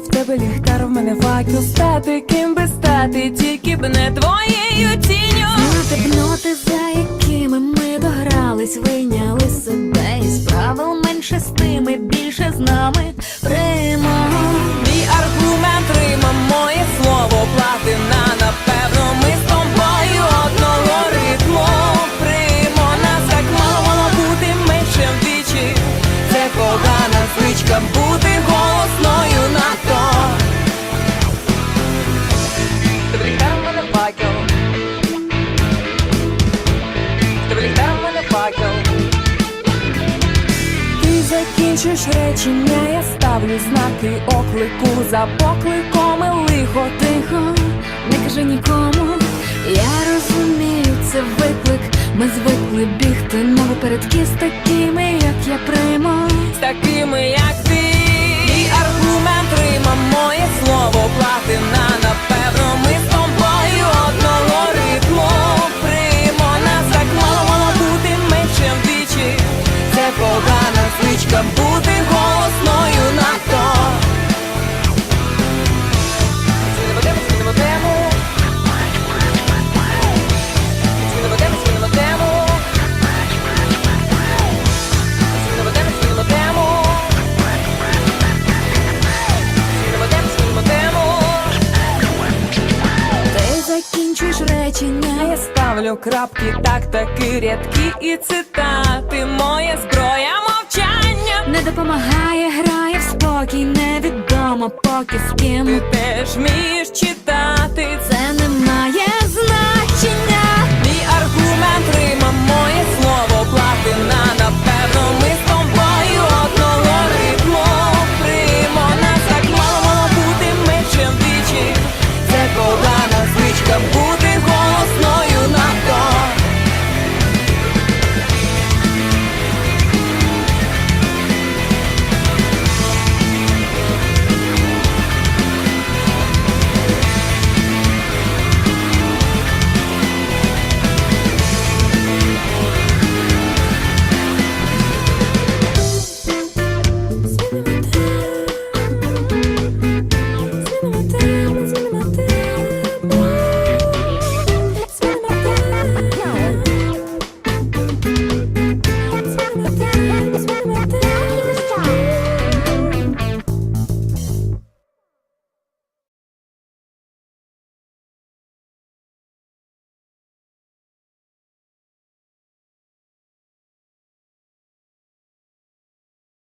тебе ліхтар, в мене факел Стати? Ким би стати, тільки б не твоєю тінню. Знати б ноти, за якими ми догрались, вийняли себе із правил менше з тими, більше з нами прямо. Мій аргумент Рима, моє слово платина Напевно, ми з тобою одного ритму Примо нас так мало бути менше вдвічі. Це погана звичка бути закінчиш речення, я ставлю знаки оклику за покликом і лихо Тихо, не кажи нікому, я розумію, це виклик. Ми звикли бігти мови випередки з такими, як я прийму, з такими, як ти. І аргумент закінчуєш речення, я ставлю крапки, так таки рядки і цитати. Моя зброя мовчання. Не допомагає, грає в спокій, невідомо поки з ким. Ти теж вмієш читати.